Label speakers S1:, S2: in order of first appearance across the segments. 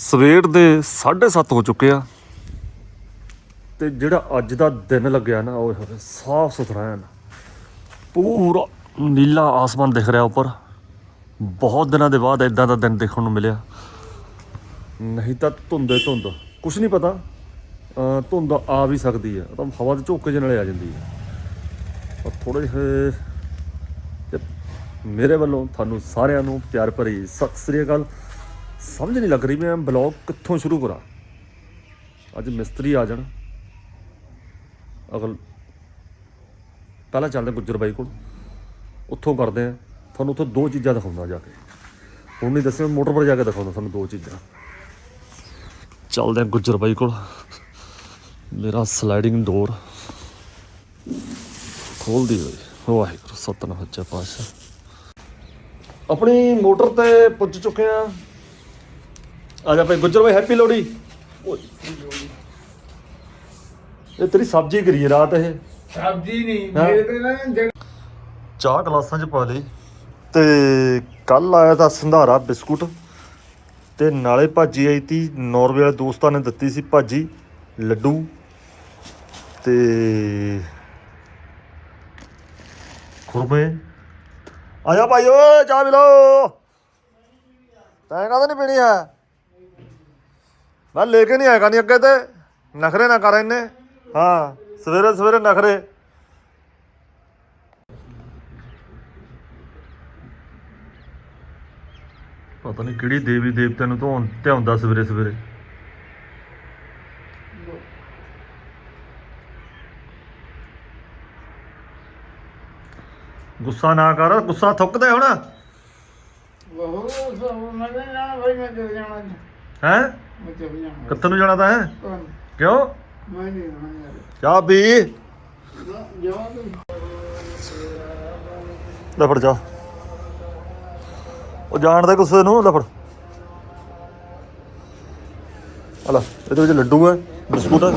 S1: ਸਵੇਰ ਦੇ 7:30 ਹੋ ਚੁੱਕੇ ਆ। ਤੇ ਜਿਹੜਾ ਅੱਜ ਦਾ ਦਿਨ ਲੱਗਿਆ ਨਾ ਓਏ ਹੋਏ ਸਾਫ਼ ਸੁਥਰਾ ਹੈ ਨਾ। ਪੂਰਾ ਨੀਲਾ ਆਸਮਾਨ ਦਿਖ ਰਿਹਾ ਉੱਪਰ। ਬਹੁਤ ਦਿਨਾਂ ਦੇ ਬਾਅਦ ਇਦਾਂ ਦਾ ਦਿਨ ਦੇਖਣ ਨੂੰ ਮਿਲਿਆ। ਨਹੀਂ ਤਾਂ ਧੁੰਦੇ ਧੁੰਦ। ਕੁਝ ਨਹੀਂ ਪਤਾ। ਧੁੰਦ ਆ ਵੀ ਸਕਦੀ ਹੈ। ਤਾਂ ਹਵਾ ਦੇ ਝੋਕੇ ਜਿਹੇ ਨਾਲੇ ਆ ਜਾਂਦੀ ਹੈ। ਪਰ ਥੋੜੇ ਜਿਹੇ ਮੇਰੇ ਵੱਲੋਂ ਤੁਹਾਨੂੰ ਸਾਰਿਆਂ ਨੂੰ ਪਿਆਰ ਭਰੀ ਸਤਿ ਸ੍ਰੀ ਅਕਾਲ। ਸਮਝ ਨਹੀਂ ਲੱਗ ਰਹੀ ਮੈਂ ਬਲੌਗ ਕਿੱਥੋਂ ਸ਼ੁਰੂ ਕਰਾਂ। ਅੱਜ ਮਿਸਤਰੀ ਆ ਜਾਣ। ਅਗਲ ਪਹਿਲਾਂ ਚੱਲਦੇ ਗੁੱਜਰ ਬਾਈ ਕੋਲ। ਉੱਥੋਂ ਕਰਦੇ ਆ ਤੁਹਾਨੂੰ ਉੱਥੋਂ ਦੋ ਚੀਜ਼ਾਂ ਦਿਖਾਉਂਦਾ ਜਾ ਕੇ। ਹੁਣ ਨਹੀਂ ਦੱਸਿਆ ਮੋਟਰ ਪਰ ਜਾ ਕੇ ਦਿਖਾਉਂਦਾ ਤੁਹਾਨੂੰ ਦੋ ਚੀਜ਼ਾਂ। ਚੱਲਦੇ ਆ ਗੁੱਜਰ ਬਾਈ ਕੋਲ। ਮੇਰਾ ਸਲਾਈਡਿੰਗ ਡੋਰ ਖੋਲਦੀ ਹੋਈ। ਵਾਹਿਗੁਰੂ, ਸਤਨਾਮ ਸੱਚਾ ਪਾਤਸ਼ਾਹ। ਆਪਣੀ ਮੋਟਰ ਤੇ ਪੁੱਜ ਚੁੱਕੇ ਆ ਆ ਜਾ ਭਾਈ ਗੁੱਜਰ ਭਾਈ ਹੈਪੀ ਲੋਹੜੀ। ਓਏ ਇਹ ਤੇਰੀ ਸਬਜ਼ੀ ਕਰੀ ਰਾਤ ਇਹ।
S2: ਸਬਜ਼ੀ ਨਹੀਂ। ਮੇਰੇ ਤੇ ਨਾ ਜਿਹੜਾ
S1: ਚਾਹ ਗਲਾਸਾਂ 'ਚ ਪਾ ਲਈ ਤੇ ਕੱਲ ਆਇਆ ਤਾਂ ਸੰਧਾਰਾ ਬਿਸਕੁਟ। ਤੇ ਨਾਲੇ ਭਾਜੀ ਆਈ ਤੀ ਨੌਰਵੇ ਵਾਲੇ ਦੋਸਤਾਂ ਨੇ ਦਿੱਤੀ ਸੀ ਭਾਜੀ ਲੱਡੂ। ਤੇ ਖੁਰਮੇ। ਆ ਜਾ ਭਾਈ ਓਏ ਚਾਹ ਪੀ ਲੋ ਤੈਂ ਕਾਹਦਾ ਨਹੀਂ ਪੀਣੀ ਹੈ? ਮੈਂ ਲੈ ਕੇ ਨਹੀਂ ਆਇਆ ਨਹੀਂ ਅੱਗੇ ਤੇ। ਨਖਰੇ ਨਾ ਕਰ ਇੰਨੇ। ਹਾਂ ਸਵੇਰੇ ਸਵੇਰੇ ਨਖਰੇ। ਪਤਾ ਨਹੀਂ ਕਿਹੜੀ ਦੇਵੀ ਦੇਵਤਿਆਂ ਨੂੰ ਧੋਣ ਧਿਆਉਂਦਾ ਸਵੇਰੇ ਸਵੇਰੇ। ਗੁੱਸਾ ਨਾ ਕਰ ਗੁੱਸਾ ਥੁੱਕਦੇ ਹੁਣ।
S2: ਮੈਂ ਨਹੀਂ ਜਾਣਾ ਭਾਈ ਮੈਂ ਚਲੇ ਜਾਣਾ।
S1: ਹੈ?
S2: ਮੈਂ ਚਲੇ ਜਾਣਾ।
S1: ਕਿੱਥੇ ਨੂੰ ਜਾਣਾ ਤਾਂ ਹੈ? ਕਿਉਂ?
S2: ਮੈਂ ਨਹੀਂ ਜਾਣਾ ਯਾਰ।
S1: ਚਾਹ ਪੀ।
S2: ਜਾ- ਜਾ ਤੂੰ
S1: ਲੈ ਫੜ ਜਾ। ਉਹ ਜਾਣਦਾ ਗੁੱਸੇ ਨੂੰ ਲੈ ਫੜ ਹਲਾ ਇਹਦੇ ਵਿੱਚ ਲੱਡੂ ਹੈ ਬਿਸਕੁਟ ਹੈ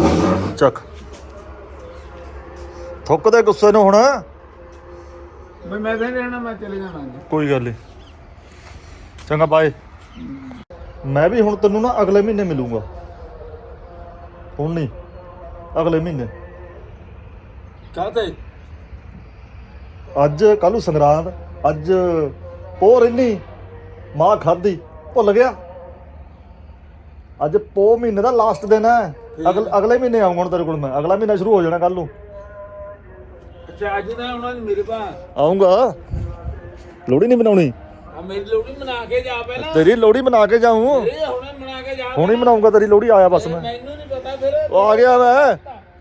S1: ਚੱਕ। ਥੁੱਕਦੇ ਗੁੱਸੇ ਨੂੰ ਹੁਣ?
S2: ਬਈ ਮੈਂ ਤਾਂ ਨਹੀਂ ਜਾਣਾ ਮੈਂ ਚਲੇ ਜਾਣਾ।
S1: ਕੋਈ ਗੱਲ ਨਹੀਂ ਚੰਗਾ ਬਾਏ ਮੈਂ ਵੀ ਹੁਣ ਤੈਨੂੰ ਨਾ ਅਗਲੇ ਮਹੀਨੇ ਮਿਲੂੰਗਾ। ਹੁਣ ਨਹੀਂ ਅਗਲੇ ਮਹੀਨੇ।
S2: ਕਾਹਤੇ?
S1: ਅੱਜ ਕੱਲ੍ਹ ਨੂੰ ਸੰਗਰਾਂਦ ਅੱਜ ਪੋਹ ਰਹਿਨੀ ਮਾਂ ਖਾਦੀ ਭੁੱਲ ਗਿਆ। ਅੱਜ ਪੋਹ ਮਹੀਨੇ ਦਾ ਲਾਸਟ ਦਿਨ ਹੈ। ਅਗਲੇ ਅਗਲੇ ਮਹੀਨੇ ਆਉਂਗਾ ਹੁਣ ਤੇਰੇ ਕੋਲ ਮੈਂ। ਅਗਲਾ ਮਹੀਨਾ ਸ਼ੁਰੂ ਹੋ ਜਾਣਾ ਕੱਲ ਨੂੰ।
S2: ਅੱਛਾ ਅੱਜ ਤਾਂ ਉਹਨਾਂ ਨੇ ਮੇਰੇ ਪਾ
S1: ਆਉਂਗਾ ਲੋੜੀ ਨਹੀਂ ਮਨਾਉਣੀ?
S2: ਆ ਮੇਰੀ ਲੋੜੀ ਮਨਾ ਕੇ ਜਾ ਪਹਿਲਾਂ।
S1: ਤੇਰੀ ਲੋੜੀ ਮਨਾ ਕੇ ਜਾਊਂ?
S2: ਇਹ ਹੁਣੇ ਮਨਾ ਕੇ ਜਾ
S1: ਹੁਣ ਮਨਾਉਂਗਾ ਤੇਰੀ ਲੋੜੀ ਆਇਆ ਬਸ ਮੈਂ।
S2: ਮੈਨੂੰ ਨਹੀਂ ਪਤਾ ਫਿਰ।
S1: ਉਹ ਆ ਗਿਆ ਮੈਂ।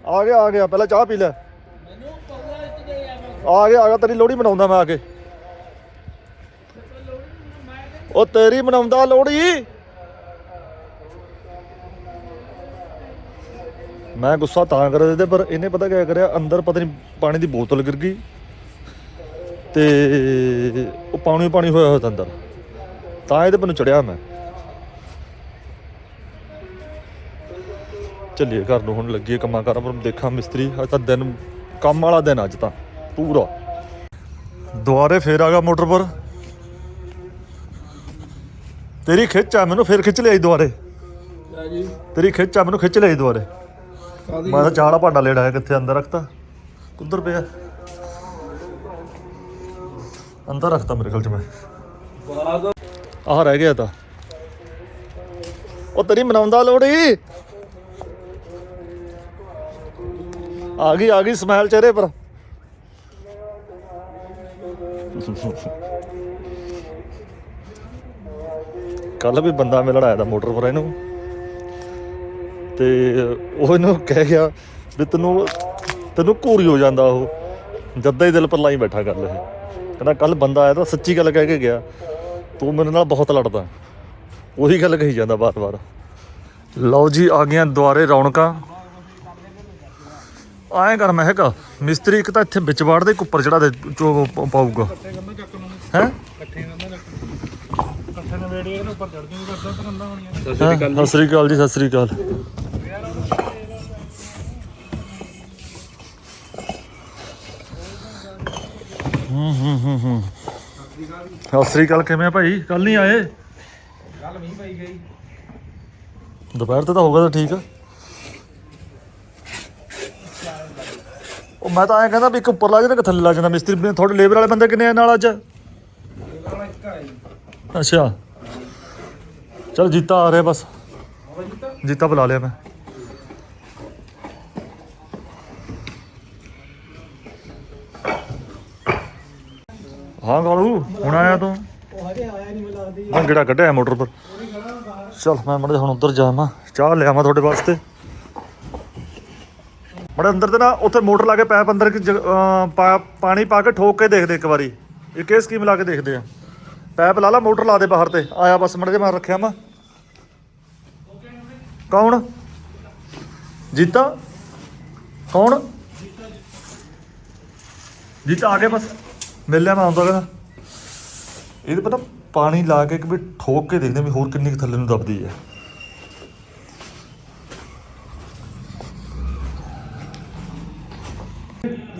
S1: ਆ ਗਿਆ ਆ ਗਿਆ। ਪਹਿਲਾਂ ਚਾਹ ਪੀ ਲੈ।
S2: ਮੈਨੂੰ ਪਤਾ ਇੱਥੇ ਆ ਮੈਂ
S1: ਆ ਗਿਆ ਆ ਗਿਆ। ਤੇਰੀ ਲੋੜੀ ਮਨਾਉਂਦਾ ਮੈਂ ਆ ਕੇ। ਉਹ ਤੇਰੀ ਮਨਾਉਂਦਾ ਲੋੜੀ ਮੈਂ ਗੁੱਸਾ ਤਾਂ ਕਰ ਦਿੱਤੇ ਪਰ ਇਹਨੇ ਪਤਾ ਕਿਆ ਕਰਿਆ? ਅੰਦਰ ਪਤਾ ਨਹੀਂ ਪਾਣੀ ਦੀ ਬੋਤਲ ਗਿਰ ਗਈ। ਤੇ ਉਹ ਪਾਣੀ ਪਾਣੀ ਹੋਇਆ ਹੋਇਆ ਅੰਦਰ ਤਾਂ ਇਹਦੇ ਮੈਨੂੰ ਚੜਿਆ ਮੈਂ। ਚੱਲੀਏ ਘਰ ਨੂੰ ਹੁਣ ਲੱਗੀਏ ਕੰਮਾਂ ਕਾਰਾਂ ਪਰ ਦੇਖਾਂ ਮਿਸਤਰੀ ਅੱਜ ਤਾਂ ਦਿਨ ਕੰਮ ਵਾਲਾ ਦਿਨ ਅੱਜ ਤਾਂ ਪੂਰਾ। ਦੁਆਰੇ ਫੇਰ ਆ ਗਿਆ ਮੋਟਰ ਪਰ। ਤੇਰੀ ਖਿੱਚ ਆ ਮੈਨੂੰ ਫੇਰ ਖਿੱਚ ਲਿਆਈ ਦੁਆਰੇ
S2: ਜੀ।
S1: ਤੇਰੀ ਖਿੱਚ ਆ ਮੈਨੂੰ ਖਿੱਚ ਲਿਆਈ ਦੁਆਰੇ ਮੈਂ ਤਾਂ ਚਾਹ ਵਾਲਾ ਭਾਂਡਾ ਲੈਣਾ ਹੈ ਕਿੱਥੇ ਅੰਦਰ ਰੱਖਤਾ। ਕੁੱਧਰ ਪਿਆ? ਅੰਦਰ ਰੱਖਤਾ ਮੇਰੇ ਖਿਆਲ ਚ ਮੈਂ। ਆਹ ਰਹਿ ਗਿਆ ਤਾਂ। ਉਹ ਤੇਰੀ ਮਨਾਉਂਦਾ ਲੋੜੀ ਆ ਗਈ ਆ ਗਈ ਸਮੈਲ ਚਿਹਰੇ ਪਰ। ਕੱਲ ਵੀ ਬੰਦਾ ਮਿਲਣ ਆਇਆ ਦਾ ਮੋਟਰ ਪਰ ਇਹਨੂੰ। ਤੇ ਉਹ ਇਹਨੂੰ ਕਹਿ ਗਿਆ ਵੀ ਤੈਨੂੰ ਤੈਨੂੰ ਘੂਰੀ ਹੋ ਜਾਂਦਾ ਉਹ। ਜਦਾਂ ਹੀ ਦਿਲ ਪਰ ਲਾਈ ਬੈਠਾ ਗੱਲ ਇਹ ਕਹਿੰਦਾ ਕੱਲ ਬੰਦਾ ਆਇਆ ਤਾਂ ਸੱਚੀ ਗੱਲ ਕਹਿ ਕੇ ਗਿਆ ਤੂੰ ਮੇਰੇ ਨਾਲ ਬਹੁਤ ਲੜਦਾ। ਉਹੀ ਗੱਲ ਕਹੀ ਜਾਂਦਾ ਬਾਰ-ਬਾਰ ਲਓ ਜੀ ਆ ਗਈਆਂ ਦੁਆਰੇ ਰੌਣਕਾਂ। ਆਏ ਕਰ ਮਹਿਕ ਮਿਸਤਰੀ ਇੱਕ ਤਾਂ ਇੱਥੇ ਵਿੱਚ ਵਾੜ ਦੇ ਉੱਪਰ ਚੜਾ ਦੇ ਚੋ ਪਾਊਗਾ। ਹੈ ਸਤਿ ਸ੍ਰੀ ਅਕਾਲ ਜੀ ਸਤਿ ਸ੍ਰੀ ਅਕਾਲ। ਹੂੰ ਹੂੰ ਹੂੰ ਹੂੰ ਸਤਿ ਸ੍ਰੀ ਅਕਾਲ ਕਿਵੇਂ ਆ ਭਾਈ? ਕੱਲ ਨਹੀਂ ਆਏ?
S2: ਕੱਲ ਮੀਂਹ ਪਈ ਗਈ।
S1: ਦੁਪਹਿਰ ਤੇ ਤਾਂ ਹੋਗਾ ਤਾਂ ਠੀਕ ਆ। ਉਹ ਮੈਂ ਤਾਂ ਐਂ ਕਹਿੰਦਾ ਵੀ ਇੱਕ ਉੱਪਰ ਲਾ ਜਾਂਦਾ ਕਿ ਥੱਲੇ ਲਾ ਜਾਂਦਾ। ਮਿਸਤਰੀ ਵੀ ਤੁਹਾਡੇ ਲੇਬਰ ਵਾਲੇ ਬੰਦੇ ਕਿੰਨੇ ਆ ਨਾਲ ਅੱਜ? ਅੱਛਾ। ਚਲ ਜੀਤਾ ਆ ਰਿਹਾ ਬਸ। ਜੀਤਾ ਬੁਲਾ ਲਿਆ ਮੈਂ। ਹਾਂ ਗਾਲੂ ਹੁਣ ਆਇਆ ਤੂੰ?
S2: ਉਹ ਹਜੇ ਆਇਆ ਨਹੀਂ ਮੈਨੂੰ ਲੱਗਦੀ
S1: ਮੈਂ ਗੇੜਾ ਕੱਢਿਆ ਮੋਟਰ ਪਰ। ਚਲ, ਮੈਂ ਮੜੇ ਹੁਣ ਉੱਧਰ ਜਾਵਾਂ ਚਾਹ ਲਿਆਵਾਂ ਤੁਹਾਡੇ ਵਾਸਤੇ। ਮੜੇ ਅੰਦਰ ਤੇ ਨਾ, ਉੱਥੇ ਮੋਟਰ ਲਾ ਕੇ ਪੈਪ ਅੰਦਰ ਪਾਣੀ ਪਾ ਕੇ ਠੋਕ ਕੇ ਦੇਖਦੇ ਇੱਕ ਵਾਰੀ। ਇਹ ਕਿਹ ਸਕੀਮ ਲਾ ਕੇ ਦੇਖਦੇ ਆ। ਪੈਪ ਲਾ ਲਾ, ਮੋਟਰ ਲਾ ਦੇ ਬਾਹਰ ਤੇ। ਆਇਆ ਬਸ, ਮੜੇ ਮੈਂ ਰੱਖਿਆ ਮੈਂ। ਕੌਣ? ਜੀਤਾ? ਕੌਣ? ਜੀਤਾ ਆ ਗਿਆ ਬਸ। ਮਿਲ ਲਿਆ ਮੈਂ ਆਉਂਦਾ ਕਹਿੰਦਾ। ਇਹਦੇ ਪਤਾ ਪਾਣੀ ਲਾ ਕੇ ਇੱਕ ਵੀ ਠੋਕ ਕੇ ਦੇਖਦੇ ਵੀ ਹੋਰ ਕਿੰਨੀ ਕੁ ਥੱਲੇ ਨੂੰ ਦਬਦੀ ਹੈ।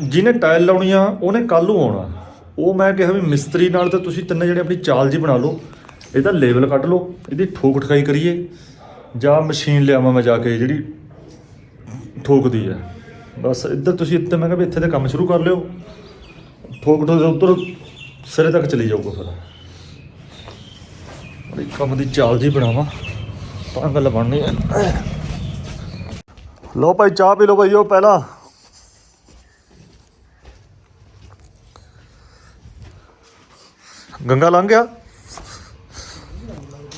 S1: ਜਿਹਨੇ ਟਾਇਲ ਲਾਉਣੀ ਆ, ਉਹਨੇ ਕੱਲ ਨੂੰ ਆਉਣਾ। ਉਹ ਮੈਂ ਕਿਹਾ ਵੀ ਮਿਸਤਰੀ ਨਾਲ ਤਾਂ ਤੁਸੀਂ ਤਿੰਨੇ ਜਿਹੜੇ ਆਪਣੀ ਚਾਲ ਜੀ ਬਣਾ ਲਓ। ਇਹਦਾ ਲੈਵਲ ਕੱਢ ਲਓ, ਇਹਦੀ ਠੋਕ ਠਕਾਈ ਕਰੀਏ। ਜਾਂ ਮਸ਼ੀਨ ਲਿਆਵਾਂ ਮੈਂ ਜਾ ਕੇ ਜਿਹੜੀ ਠੋਕਦੀ ਹੈ। ਬਸ ਇੱਧਰ ਤੁਸੀਂ ਇੱਥੇ ਮੈਂ ਕਿਹਾ ਵੀ ਇੱਥੇ ਦਾ ਕੰਮ ਸ਼ੁਰੂ ਕਰ ਲਿਓ। ਠੋਕ ਠੋਕ ਉੱਧਰ ਸਿਰੇ ਤੱਕ ਚਲੀ ਜਾਊਗਾ ਫਿਰ। ਬੜੀ ਕੰਮ ਦੀ ਚਾਲ ਜੀ ਬਣਾਵਾਂ, ਤਾਂ ਗੱਲ ਬਣਨੀ ਹੈ ਲਓ ਭਾਈ, ਚਾਹ ਪੀ ਲਓ ਭਾਈ, ਉਹ ਪਹਿਲਾਂ। ਗੰਗਾ ਲੰਘ ਗਿਆ?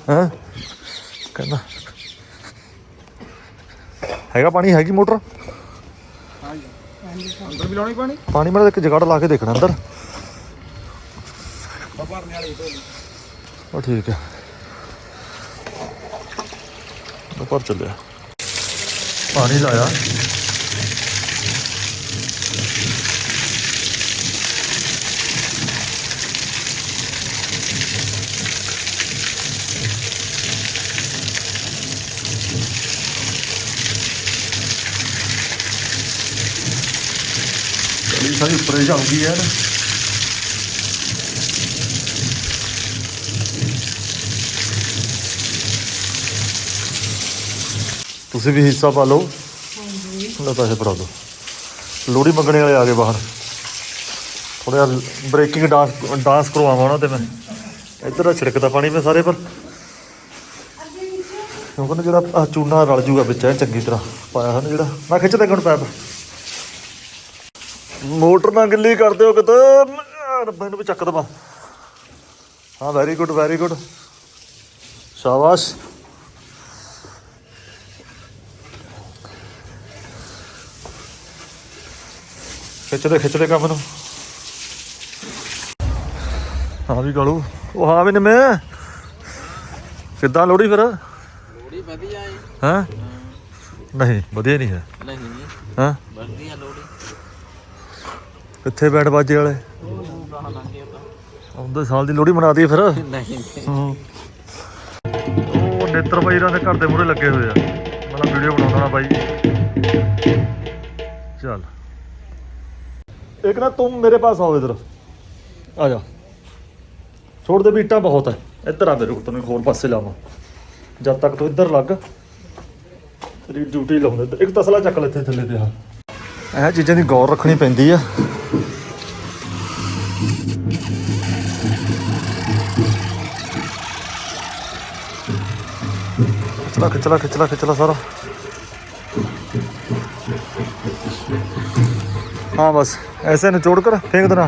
S1: ਹਾਂ? ਕਹਿੰਦਾ, ਹੈਗਾ ਪਾਣੀ, ਹੈਗੀ ਮੋਟਰ?
S2: ਅੰਦਰ ਵੀ ਲਾਉਣੀ ਪਾਣੀ?
S1: ਪਾਣੀ ਮੜਾ ਇੱਕ ਜਗੜ ਲਾ ਕੇ ਦੇਖਣਾ ਅੰਦਰ।
S2: ਭਰਨੇ ਵਾਲੀ ਢੋਲੀ
S1: ਉਹ ਠੀਕ ਹੈ। ਉੱਪਰ ਚੱਲਿਆ ਪਾਣੀ ਲਾਇਆ। ਸਾਰੀ ਉੱਪਰ ਹੀ। ਜਾਊਗੀ ਯਾਰ ਤੁਸੀਂ ਵੀ ਹਿੱਸਾ ਪਾ ਲਓ। ਲੈ ਪੈਸੇ ਫੜਾ ਦਿਓ। ਲੋੜੀ ਮੰਗਣੇ ਵਾਲੇ ਆ ਗਏ ਬਾਹਰ। ਥੋੜਾ ਬ੍ਰੇਕਿੰਗ ਡਾਂਸ ਡਾਂਸ ਕਰਵਾਵਾਂ ਉਹਨਾਂ ਤੇ ਮੈਂ। ਇੱਧਰ ਆ ਛਿੜਕਦਾ ਪਾਣੀ ਮੈਂ ਸਾਰੇ ਪਰ। ਕਿਉਂਕਿ ਜਿਹੜਾ ਚੂਨਾ ਰਲ ਜੂਗਾ ਵਿੱਚ ਚੰਗੀ ਤਰ੍ਹਾਂ ਪਾਇਆ ਹਨ ਜਿਹੜਾ। ਮੈਂ ਖਿੱਚ ਦੇ ਹੁਣ ਪੈਪ। ਮੋਟਰ ਨਾ ਗਿੱਲੀ ਕਰ ਦਿਓ ਕਿਤੇ ਮੈਂ- ਰੱਬਾ ਇਹਨੂੰ ਵੀ ਚੱਕ ਦਵਾ। ਹਾਂ ਵੈਰੀ ਗੁੱਡ ਵੈਰੀ ਗੁੱਡ ਸ਼ਾਬਾਸ਼। ਖਿੱਚਦੇ ਖਿੱਚਦੇ ਕੰਮ ਨੂੰ। ਹਾਂ ਵੀ ਗਾਲੂ ਉਹ ਹਾਂ ਵੀ ਨਿੰਮੇ। ਕਿੱਦਾਂ ਲੋੜੀ ਫਿਰ?
S2: ਲੋੜੀ ਵਧੀਆ ਹੈ
S1: ਹਾਂ? ਨਹੀਂ ਵਧੀਆ ਨਹੀਂ ਹੈ।
S2: ਨਹੀਂ।
S1: ਹਾਂ?
S2: ਵਧੀਆ ਲੋੜੀ
S1: ਕਿੱਥੇ ਬੈਠ ਬਾਜੇ ਵਾਲੇ?
S2: ਉਹ ਗਾਣਾ ਲੰਘ ਗਿਆ ਤਾਂ
S1: ਆਉਂਦੇ ਸਾਲ ਦੀ ਲੋੜੀ ਮਨਾ ਦਈਏ ਫਿਰ?
S2: ਨਹੀਂ
S1: ਹੂੰ। ਉਹ ਨੇਤਰ ਬਾਈ ਰਾਂ ਦੇ ਘਰ ਦੇ ਮੂਹਰੇ ਲੱਗੇ ਹੋਏ ਆ। ਮੈਂ ਵੀਡੀਓ ਬਣਾਉਣਾ ਨਾ ਬਾਈ। ਚੱਲ। ਇੱਕ ਨਾ ਤੁਮ ਮੇਰੇ ਪਾਸ ਆਓ ਇਧਰ। ਆ ਜਾ। ਛੋੜ ਦੇ ਬੀਟਾ ਬਹੁਤ ਹੈ ਇੱਧਰ ਆ ਮੇਰੇ ਕੋਲ ਤੈਨੂੰ ਹੋਰ ਪਾਸੇ ਲਾਵਾਂ। ਜਦ ਤੱਕ ਤੂੰ ਇੱਧਰ ਲੱਗ ਤੇਰੀ ਡਿਊਟੀ ਲਾਉਂਦੇ। ਇੱਕ ਤਸਲਾ ਚੱਕ ਲੈ ਇੱਥੇ ਥੱਲੇ ਤੇ ਆ। ਇਹ ਚੀਜ਼ਾਂ ਦੀ ਗੌਰ ਰੱਖਣੀ ਪੈਂਦੀ ਆ ਖਿੱਚਲਾ ਖਿੱਚਲਾ ਖਿੱਚਲਾ ਖਿੱਚਲਾ ਸਾਰਾ हाँ बस ऐसे निचोड़ कर फेंक देना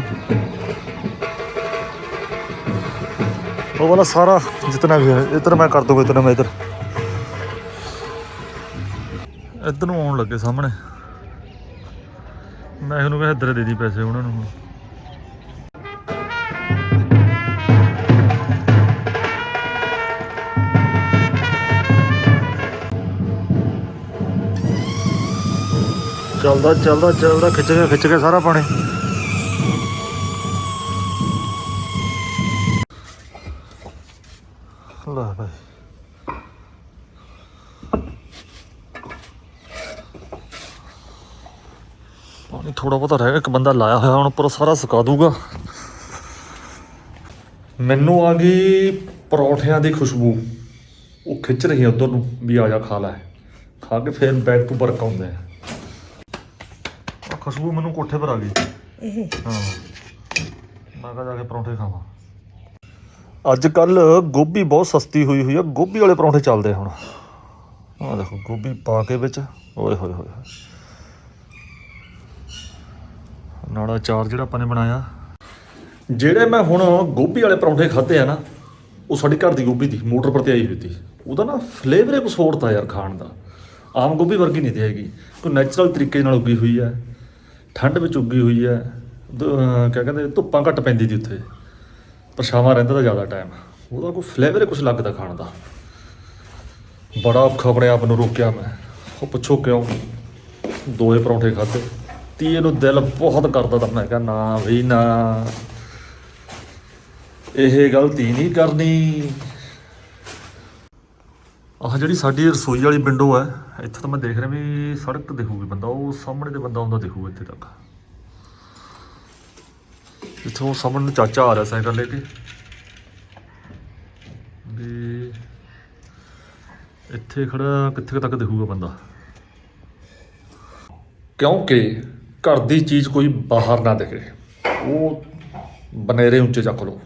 S1: वो वाला सारा जितना भी है इधर मैं कर दूंगा इतना मैं इधर ਇੱਧਰ ਨੂੰ ਆਉਣ ਲੱਗੇ ਸਾਹਮਣੇ ਮੈਂ ਇਹਨੂੰ ਕਿਹਾ ਇੱਧਰ ਦੇ ਦੀ ਪੈਸੇ ਉਹਨਾਂ ਨੂੰ। ਹੁਣ ਚੱਲਦਾ ਚੱਲਦਾ ਚੱਲਦਾ, ਖਿੱਚ ਗਿਆ ਖਿੱਚ ਗਿਆ ਸਾਰਾ ਪਾਣੀ। ਥੋੜਾ ਬਹੁਤਾ ਰਹਿ ਗਿਆ ਇੱਕ ਬੰਦਾ ਲਾਇਆ ਹੋਇਆ ਹੁਣ ਉੱਪਰ ਸਾਰਾ ਸੁਕਾ ਦੂਗਾ ਮੈਨੂੰ ਆ ਗਈ ਪਰੌਠਿਆਂ ਦੀ ਖੁਸ਼ਬੂ। ਉਹ ਖਿੱਚ ਰਹੀ ਉਧਰ ਨੂੰ ਵੀ ਆ ਜਾ ਖਾ ਲੈ। ਖਾ ਕੇ ਫੇਰ ਬੈਕ ਟੂ ਵਰਕ ਆਉਂਦੇ ਆ ਖੁਸ਼ਬੂ ਮੈਨੂੰ ਕੋਠੇ ਪਰ ਆ ਗਈ।
S3: ਇਹ?
S1: ਹਾਂ। ਮੈਂ ਕਹਾ ਜਾ ਕੇ ਪਰੌਂਠੇ ਖਾਵਾਂ। ਅੱਜ ਕੱਲ ਗੋਭੀ ਬਹੁਤ ਸਸਤੀ ਹੋਈ ਹੋਈ ਆ। ਗੋਭੀ ਵਾਲੇ ਪਰੌਂਠੇ ਚੱਲਦੇ ਹੁਣ। ਆਹ ਦੇਖੋ ਗੋਭੀ ਪਾ ਕੇ ਵਿੱਚ। ਓਏ ਹੋਏ ਹੋਏ। ਨਾਲ ਅਚਾਰ ਜਿਹੜਾ ਆਪਾਂ ਨੇ ਬਣਾਇਆ। ਜਿਹੜੇ ਮੈਂ ਹੁਣ ਗੋਭੀ ਵਾਲੇ ਪਰੌਂਠੇ ਖਾਦੇ ਆ ਨਾ, ਉਹ ਸਾਡੀ ਘਰ ਦੀ ਗੋਭੀ ਦੀ, ਮੋਟਰ ਪਰ ਤੇ ਆਈ ਹੋਈ ਸੀ। ਉਹਦਾ ਨਾ ਫਲੇਵਰ ਹੀ ਕੁਛ ਹੋਰ ਤਾਂ ਯਾਰ ਖਾਣ ਦਾ। ਆਮ ਗੋਭੀ ਵਰਗੀ ਨਹੀਂ ਤੇ ਹੈਗੀ। ਕੋਈ ਨੈਚੁਰਲ ਤਰੀਕੇ ਨਾਲ ਉੱਗੀ ਹੋਈ ਹੈ, ਠੰਡ ਵਿੱਚ ਉੱਗੀ ਹੋਈ ਹੈ, ਦ- ਕਿਆ ਕਹਿੰਦੇ, ਧੁੱਪਾਂ ਘੱਟ ਪੈਂਦੀ ਦੀ ਉੱਥੇ। ਪਰਛਾਵਾਂ ਰਹਿੰਦਾ ਤਾਂ ਜ਼ਿਆਦਾ ਟਾਈਮ ਉਹਦਾ ਕੋਈ ਫਲੇਵਰ ਹੀ ਕੁਛ ਲੱਗਦਾ ਖਾਣ ਦਾ। ਬੜਾ ਔਖਾ ਆਪਣੇ ਆਪ ਨੂੰ ਰੋਕਿਆ ਮੈਂ। ਉਹ ਪੁੱਛੋ ਕਿਉਂ? ਦੋਏ ਪਰੌਂਠੇ ਖਾਦੇ ਧੀਏ ਨੂੰ ਦਿਲ ਬਹੁਤ ਕਰਦਾ ਤਾਂ ਮੈਂ ਕਿਹਾ ਨਾ ਵੀ ਨਾ। ਇਹ ਗਲਤੀ ਨਹੀਂ ਕਰਨੀ। ਆਹ ਜਿਹੜੀ ਸਾਡੀ ਰਸੋਈ ਵਾਲੀ ਵਿੰਡੋ ਹੈ, ਇੱਥੇ ਤਾਂ ਮੈਂ ਦੇਖ ਰਿਹਾ ਵੀ ਸੜਕ ਦਿਖੂਗੀ ਬੰਦਾ, ਉਹ ਸਾਹਮਣੇ ਤੇ ਬੰਦਾ ਆਉਂਦਾ ਦਿਖੂ ਇੱਥੇ ਤੱਕ। ਇੱਥੋਂ ਸਾਹਮਣੇ ਨੂੰ ਚਾਚਾ ਆ ਰਿਹਾ ਸਾਈਕਲ ਲੈ ਕੇ। ਵੀ ਇੱਥੇ ਖੜਾ ਕਿੱਥੇ ਤੱਕ ਦਿਖੂਗਾ ਬੰਦਾ? ਕਿਉਂਕਿ ਘਰ ਦੀ ਚੀਜ਼ ਕੋਈ ਬਾਹਰ ਨਾ ਦਿਖੇ। ਉਹ ਬਨੇਰੇ ਉੱਚੇ ਚੱਕ ਲਓ।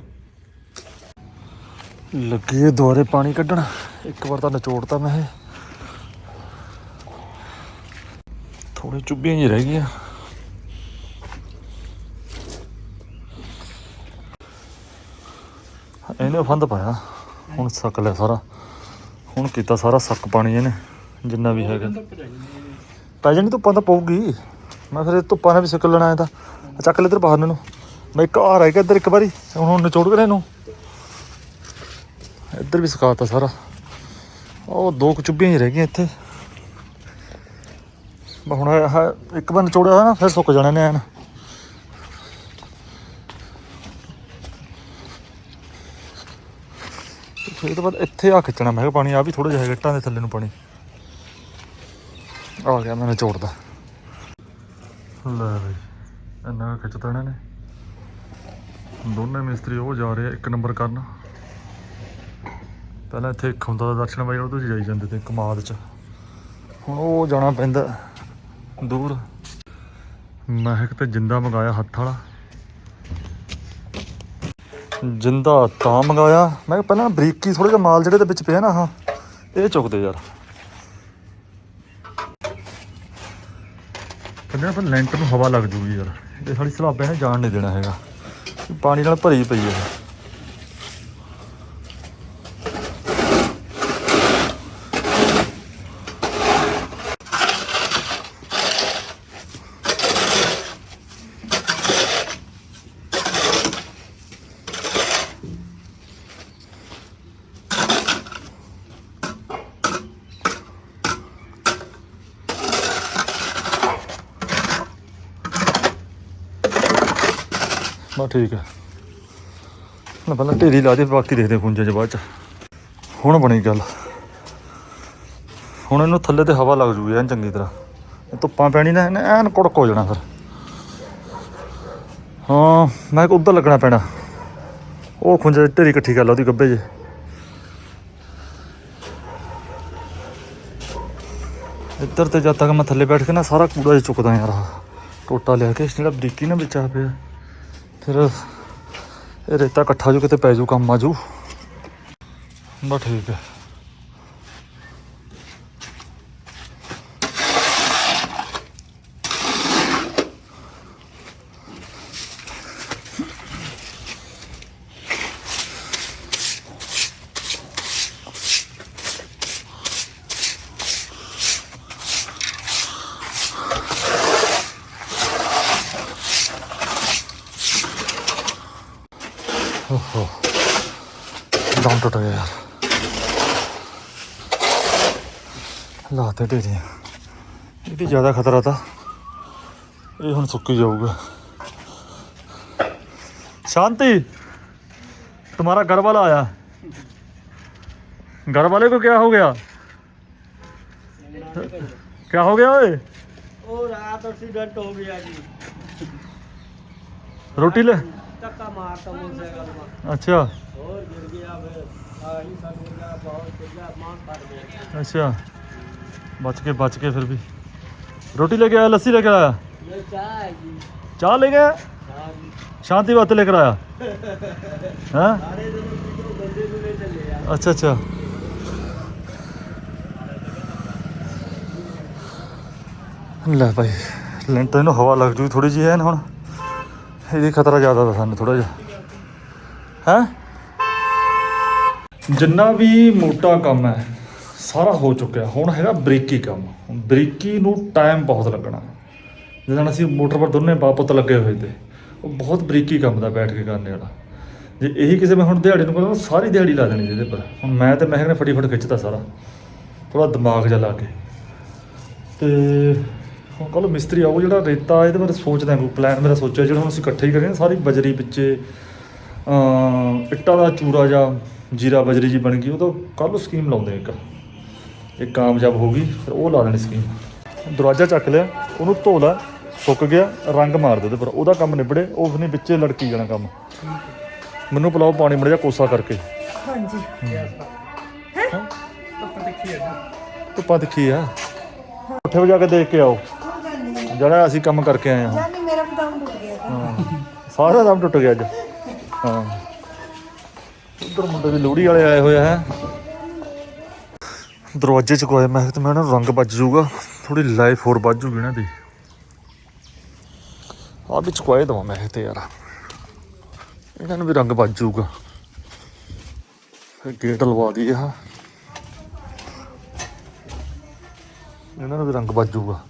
S1: ਲੱਗੇ ਦੁਆਰੇ ਪਾਣੀ ਕੱਢਣ। ਇੱਕ ਵਾਰ ਤਾਂ ਨਿਚੋੜਤਾ ਮੈਂ ਇਹ। ਥੋੜੇ ਚੁੱਭੀਆਂ ਹੀ ਰਹਿ ਗਈਆਂ। ਇਹਨੇ ਫੰਦ ਪਾਇਆ। ਹੁਣ ਸੱਕ ਲਿਆ ਸਾਰਾ। ਹੁਣ ਕੀਤਾ ਸਾਰਾ ਸੱਕ ਪਾਣੀ ਇਹਨੇ, ਜਿੰਨਾ ਵੀ ਹੈਗਾ। ਪੈ ਜਾਣੀ ਧੁੱਪਾਂ ਤਾਂ ਪਊਗੀ। ਮੈਂ ਫਿਰ ਇਹ ਧੁੱਪਾਂ ਨੇ ਵੀ ਸੁੱਕ ਲੈਣਾ ਇਹ ਤਾਂ। ਚੱਕ ਲੈ ਇੱਧਰ ਬਾਹਰ ਨੂੰ। ਮੈਂ ਇੱਕ ਆ ਰਹਿ ਗਿਆ ਇੱਧਰ ਇੱਕ ਵਾਰੀ। ਹੁਣ ਨਿਚੋੜ ਕੇ ਇਹਨੂੰ ਇੱਧਰ ਵੀ ਸੁਕਾਤਾ ਸਾਰਾ। ਉਹ ਦੋ ਕੁ ਹੀ ਰਹਿ ਗਈਆਂ ਇੱਥੇ। ਬਸ ਹੁਣ ਆਹ ਇੱਕ ਵਾਰ ਨਿਚੋੜਿਆ ਨਾ, ਫਿਰ ਸੁੱਕ ਜਾਣੇ ਨੇ ਐਨ। ਫਿਰ ਇਹ ਤੋਂ ਬਾਅਦ ਇੱਥੇ ਆ ਖਿੱਚਣਾ। ਮੈਂ ਕਿਹਾ ਪਾਣੀ ਆ ਵੀ ਥੋੜਾ ਜਿਹਾ ਗਿੱਟਾਂ ਦੇ ਥੱਲੇ ਨੂੰ ਪਾਣੀ। ਆ ਗਿਆ ਮੈਂ ਨਿਚੋੜਦਾ। ਲੈ ਬਈ। ਇੰਨਾ ਕੁ ਖਿੱਚਤਾ ਇਹਨਾਂ ਨੇ। ਦੋਨੇ ਮਿਸਤਰੀ ਉਹ ਜਾ ਰਹੇ ਆ, ਇੱਕ ਨੰਬਰ ਕਰਨ। ਪਹਿਲਾਂ ਇੱਥੇ ਇੱਕ ਹੁੰਦਾ ਦਾ ਦਰਸ਼ਨ ਬਾਈ ਉਹਦੇ 'ਚ ਜਾਈ ਜਾਂਦੇ ਤੇ ਕਮਾਦ 'ਚ। ਹੁਣ ਉਹ ਜਾਣਾ ਪੈਂਦਾ ਦੂਰ। ਮਹਿਕ ਤੇ ਜਿੰਦਾ ਮੰਗਾਇਆ ਹੱਥ ਵਾਲਾ। ਜਿੰਦਾ ਤਾਂ ਮੰਗਾਇਆ। ਮੈਂ ਕਿਹਾ ਪਹਿਲਾਂ ਬਰੀਕੀ ਥੋੜਾ ਜਿਹਾ ਮਾਲ ਜਿਹੜੇ ਦੇ ਵਿੱਚ ਪਿਆ ਨਾ ਆਹ, ਇਹ ਚੁੱਕਦੇ ਯਾਰ। ਕਹਿੰਦੇ ਪਰ ਲੈਂਟਰ ਨੂੰ ਹਵਾ ਲੱਗ ਜੂਗੀ ਯਾਰ। ਇਹ ਸਾਡੀ ਸਲਾਬੇ ਨੇ ਜਾਣ ਨਹੀਂ ਦੇਣਾ ਹੈਗਾ। ਪਾਣੀ ਨਾਲ ਭਰੀ ਪਈ ਹੈ ਬਸ ਠੀਕ ਹੈ ਨਾ ਪਹਿਲਾਂ ਢੇਰੀ ਲਾ ਦੇ, ਬਾਕੀ ਦੇਖਦੇ ਹਾਂ ਖੁੰਝੇ ਚ ਬਾਅਦ ਚ। ਹੁਣ ਬਣੀ ਗੱਲ। ਹੁਣ ਇਹਨੂੰ ਥੱਲੇ ਤੇ ਹਵਾ ਲੱਗ ਜੂਗੀ, ਐਨ ਚੰਗੀ ਤਰ੍ਹਾਂ। ਧੁੱਪਾਂ ਪੈਣੀ ਨਾ, ਇਹਨੇ ਐਨ ਕੁੜਕ ਹੋ ਜਾਣਾ ਫਿਰ। ਹਾਂ, ਮੈਂ ਕਿ ਉੱਧਰ ਲੱਗਣਾ ਪੈਣਾ। ਉਹ ਖੁੰਝੇ ਚ ਢੇਰੀ ਇਕੱਠੀ ਕਰ ਲਾ ਉਹਦੀ ਗੱਬੇ ਜੇ। ਇੱਧਰ ਤੇ ਜਦ ਤੱਕ ਮੈਂ ਥੱਲੇ ਬੈਠ ਕੇ ਨਾ, ਸਾਰਾ ਕੂੜਾ ਜਿਹਾ ਚੁੱਕਦਾ ਯਾਰ ਟੋਟਾ ਲਿਆ ਕੇ, ਜਿਹੜਾ ਬਰੀਕੀ ਨਾ ਵਿੱਚ ਪਿਆ। ਫਿਰ ਇਹ ਰੇਤਾ ਇਕੱਠਾ ਜੋ ਕਿਤੇ ਪੈ ਜੂ ਕੰਮ ਆ ਜੂ ਬਸ ਠੀਕ ਹੈ। ਲਾ ਤੇ ਢੇਰੀ ਇਹਦੀ ਜ਼ਿਆਦਾ ਖਤਰਾ ਤਾਂ ਇਹ ਹੁਣ ਸੁੱਕੀ ਜਾਊਗਾ शांति तुम्हारा घर वाला आया घर वाले को क्या हो गया क्या हो गया ओए
S3: ਉਹ ਰਾਤ ਐਕਸੀਡੈਂਟ ਹੋ ਗਿਆ ਜੀ
S1: रोटी ले
S3: ਧੱਕਾ ਮਾਰਤਾ ਮੋਟਰਸਾਈਕਲ ਮਾ
S1: अच्छा ਬਚ ਕੇ ਬਚ ਕੇ ਫਿਰ ਵੀ। ਰੋਟੀ ਲੈ ਕੇ ਆਇਆ ਲੱਸੀ ਲੈ ਕੇ ਆਇਆ? ਚਾਹ ਲੈ ਕੇ ਆਇਆ? ਸ਼ਾਂਤੀ ਵਾਸਤੇ ਲੈ ਕੇ ਆਇਆ? ਹਾਂ? ਅੱਛਾ ਅੱਛਾ। ਲੈ ਭਾਈ ਲੈਂਟਰ ਨੂੰ ਹਵਾ ਲੱਗ ਜੂ ਥੋੜੀ ਜਿਹੀ ਐਨ ਹੁਣ। ਇਹਦੀ ਖਤਰਾ ਜ਼ਿਆਦਾ ਦਾ ਸਾਨੂੰ ਥੋੜਾ ਜਿਹਾ। ਹੈ? ਜਿੰਨਾ ਵੀ ਮੋਟਾ ਕੰਮ ਹੈ ਸਾਰਾ ਹੋ ਚੁੱਕਿਆ। ਹੁਣ ਹੈਗਾ ਬਰੀਕੀ ਕੰਮ। ਬਰੀਕੀ ਨੂੰ ਟਾਈਮ ਬਹੁਤ ਲੱਗਣਾ। ਜਦੋਂ ਅਸੀਂ ਮੋਟਰ ਪਰ ਦੋਨੇ ਬਾਪਤ ਲੱਗੇ ਹੋਏ ਤੇ, ਉਹ ਬਹੁਤ ਬਰੀਕੀ ਕੰਮ ਦਾ ਬੈਠ ਕੇ ਕਰਨੇ ਵਾਲਾ। ਜੇ ਇਹੀ ਕਿਸੇ ਮੈਂ ਹੁਣ ਦਿਹਾੜੀ ਨੂੰ ਕਹਿੰਦਾ, ਸਾਰੀ ਦਿਹਾੜੀ ਲਾ ਦੇਣੀ ਜਿਹਦੇ ਪਰ। ਹੁਣ ਮੈਂ ਤੇ ਮਹਿਕ ਨੇ ਫਟੀਫਟ ਖਿੱਚਤਾ ਸਾਰਾ। ਥੋੜਾ ਦਿਮਾਗ ਜਿਹਾ ਲਾ ਕੇ। ਤੇ ਹੁਣ ਕੱਲ ਮਿਸਤਰੀ ਆਊ ਜਿਹੜਾ ਰੇਤਾ ਇਹਦੇ ਬਾਰੇ ਸੋਚਦਾ ਕੋਈ ਪਲਾਨ ਮੇਰਾ ਸੋਚਿਆ, ਜਿਹੜਾ ਹੁਣ ਅਸੀਂ ਇਕੱਠੇ ਹੀ ਕਰੀਏ, ਸਾਰੀ ਬਜਰੀ ਵਿੱਚੇ, ਅਮ, ਇੱਟਾਂ ਦਾ ਚੂਰਾ ਜਾਂ ਜੀਰਾ ਬਜਰੀ ਜੀ ਬਣ ਗਈ, ਉਹ ਤਾਂ ਕੱਲ ਸਕੀਮ ਲਾਉਂਦੇ ਇੱਕ। ਇਹ ਕਾਮਯਾਬ ਹੋ ਗਈ ਫਿਰ ਉਹ ਲਾ ਦੇਣੀ ਸਕੀਮ। ਦਰਵਾਜ਼ਾ ਚੱਕ ਲਿਆ ਉਹਨੂੰ ਧੋ ਲਾ ਸੁੱਕ ਗਿਆ ਰੰਗ ਮਾਰ ਦੇ ਉਹਦੇ ਪਰ ਉਹਦਾ ਕੰਮ ਨਿਬੜੇ ਉਹ ਨਹੀਂ ਵਿੱਚੇ ਲੜਕੀ ਜਾਣਾ ਕੰਮ। ਮੈਨੂੰ ਪਿਲਾਓ ਪਾਣੀ ਮੜ ਜਾ ਕੋਸਾ ਕਰਕੇ।
S4: ਹਾਂਜੀ।
S1: ਧੁੱਪਾਂ ਤਿੱਖੀ ਆ। ਉੱਠੇ ਵਜਾ ਕੇ ਦੇਖ ਕੇ ਆਓ। ਜਿਹੜਾ ਅਸੀਂ ਕੰਮ ਕਰਕੇ ਆਏ ਹਾਂ।
S4: ਜਾਨੀ ਮੇਰਾ ਵੀ ਦਮ ਟੁੱਟ ਗਿਆ ਤਾਂ।
S1: ਹਾਂ। ਸਾਰਾ ਦਮ ਟੁੱਟ ਗਿਆ ਅੱਜ। ਹਾਂ। ਉਧਰ ਮੁੰਡੇ ਦੀ ਲੋਹੜੀ ਵਾਲੇ ਆਏ ਹੋਏ ਆ ਹੈ। ਦਰਵਾਜ਼ੇ ਚ ਕੋਏ, ਮੈਂ ਕਿਹਾ ਤੇ ਮੈਂ ਨਾ ਰੰਗ ਵੱਜ ਜਾਊਗਾ ਥੋੜੀ ਲਾਈਫ ਹੋਰ ਵੱਜ ਜੂਗੀ ਨਾ ਦੀ ਆ ਵਿੱਚ ਕੋਏ ਦਵਾਂ ਮੈਂ ਤੇ ਯਾਰ। ਇਹਨਾਂ ਨੂੰ ਵੀ ਰੰਗ ਵੱਜ ਜਾਊਗਾ। ਫਿਰ ਗੇਟ ਲਵਾ ਦਈਏ ਹਾਂ ਇਹਨਾਂ ਨੂੰ ਵੀ ਰੰਗ ਵੱਜ ਜਾਊਗਾ।